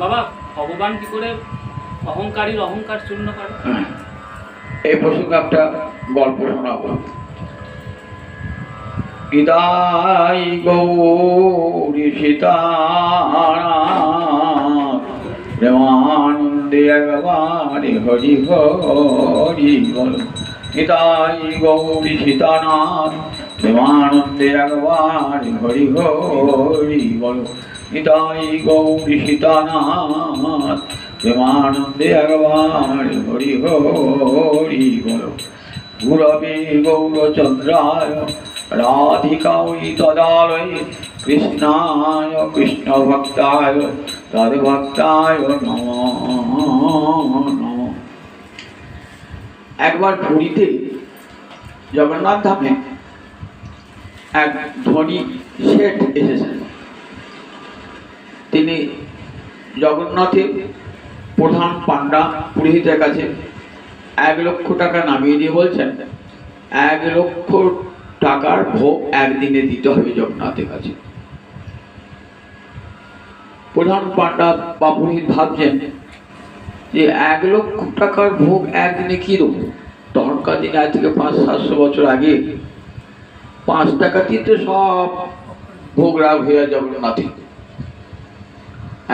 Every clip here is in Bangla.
বাবা, ভগবান কি করে অহংকারীর অহংকার চূর্ণ করে? এই প্রসঙ্গে একটা গল্প শোনাবো। বিদায় গৌরী সীতারাম প্রেমানন্দে হরি হরি বল। নিতাই গৌরী সীতানাথ প্রেমানন্দে একবারে হরি হরি নিতাই গৌরী সীতানাথ, প্রেমানন্দে একবারে হরি হরি গুরবে গৌরচন্দ্রায়, রাধিকাই তদালয়, কৃষ্ণায় কৃষ্ণ ভক্তায় তদ্ভক্তায় নম। নম একবার পুরীতে জগন্নাথ ধামে এক ধনী শেঠ এসেছেন। তিনি জগন্নাথের প্রধান পাণ্ডা পুরোহিতের কাছে এক লক্ষ টাকা নামিয়ে দিয়ে বলছেন, এক লক্ষ টাকার ভোগ একদিনে দিতে হবে জগন্নাথের কাছে। প্রধান পাণ্ডা বা পুরোহিত ভাবছেন যে এক লক্ষ টাকার ভোগ একদিনে কি দেবো? তখনকার দিনে আজ থেকে পাঁচ, সাতশো বছর আগে পাঁচ টাকা দিতে সব ভোগ রাগ হয়ে যায় জগন্নাথে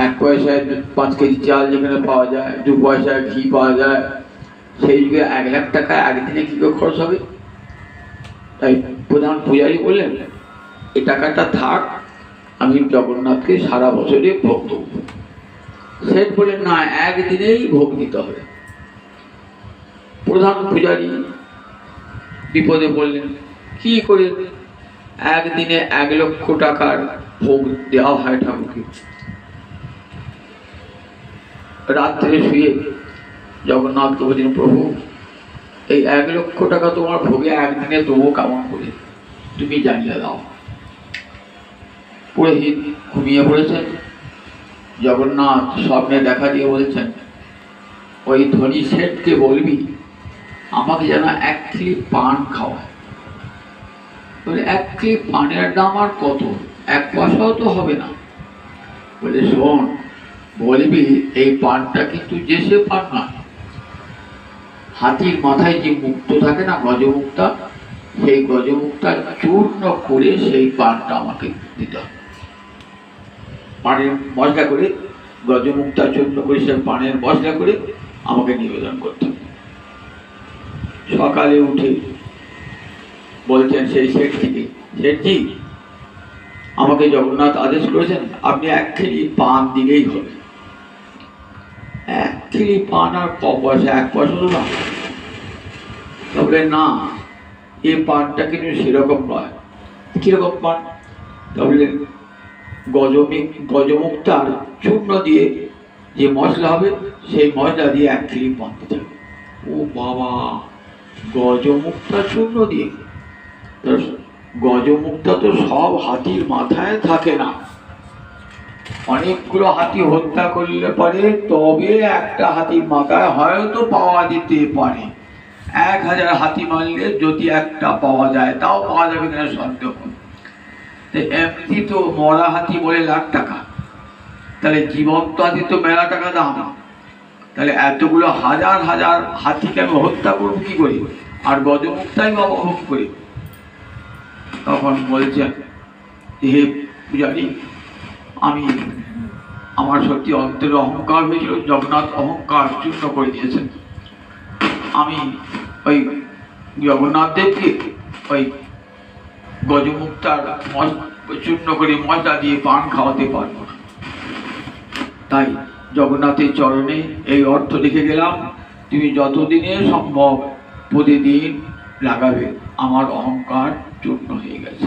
এক পয়সায় পাঁচ কেজি চাল যেখানে পাওয়া যায়, দু পয়সায় ঘি পাওয়া যায়, সেই যুগে এক লাখ টাকা একদিনে কী করে খরচ হবে? তাই প্রধান পূজারী বললেন, এ টাকাটা থাক, আমি জগন্নাথকে সারা বছরে ভোগ দেবো। শেঠ বললেন, না, একদিনেই ভোগ দিতে হবে। প্রধান পূজারী বিপদে বললেন কি করে? একদিনে এক লক্ষ টাকার ভোগ দেওয়া হয় ঠাকুরকে। রাত্রে শুয়ে জগন্নাথকে বলছেন প্রভু, এই এক লক্ষ টাকা তোমার ভোগে একদিনে দেবো কেমন করে। তুমি জানিয়ে দাও। পুরোহিত ঘুমিয়ে পড়েছেন। জগন্নাথ স্বপ্নে দেখা দিয়ে বলছেন, ওই ধনী শেঠকে বলবি, আমাকে যেন এক ক্লিপ পান খাওয়ায়। বলে, এক ক্লিপ পানের দাম আর কত? এক পয়সাও তো হবে না। বলে, শোন বলবি, এই পানটা কিন্তু যে সে পান না। হাতির মাথায় যে মুক্ত থাকে না গজমুক্তা সেই গজমুক্তা চূর্ণ করে সেই পানটা আমাকে দিতে হবে। পানের মশলা করে গজমুক্তা চূর্ণ করে সেই পানের মশলা করে আমাকে নিবেদন করতে হবে। সকালে উঠে বলছেন সেই শেঠটিকে শেঠজি, আমাকে জগন্নাথ আদেশ করেছেন, আপনি এক খেলি পান দিলেই হবে। এক খেলি পান আর ক পয়সা এক পয়সা না। তবে না এই পানটা কিন্তু সেরকম নয়। কীরকম পান? তবে গজমি, গজমুক্তার চূর্ণ দিয়ে যে মশলা হবে, সেই মশলা দিয়ে এক কিলি পান দিতে ও বাবা গজমুক্তা চূর্ণ দিয়ে। তো গজমুক্তা তো সব হাতির মাথায় থাকে না। অনেকগুলো হাতি হত্যা করলে পারে, তবে একটা হাতির মাথায় হয়তো পাওয়া যেতে পারে। এক হাজার হাতি মারলে যদি একটা পাওয়া যায়, তাও পাওয়া যাবে কিনা সন্দেহ। এমনি তো মরা হাতি বলে লাখ টাকা। তাহলে জীবন্ত হাতি তো মেলা টাকা দাম। তাহলে এতগুলো হাজার হাজার হাতিকে আমি হত্যা করব কি করি? আর গজমুক্তাই বা অভোগ করি। তখন বলছেন হে পূজারী আমি আমার সত্যি অন্তরে অহংকার হয়েছিল জগন্নাথ অহংকার চূর্ণ করে দিয়েছেন। আমি ওই জগন্নাথ দেবকে ওই গজমুক্তার মশ- চূর্ণ করে মশলা দিয়ে পান খাওয়াতে পারব না। তাই জগন্নাথের চরণে এই অর্থ লিখে গেলাম তুমি যতদিনে সম্ভব প্রতিদিন লাগাবে আমার অহংকার চূর্ণ হয়ে গেছে.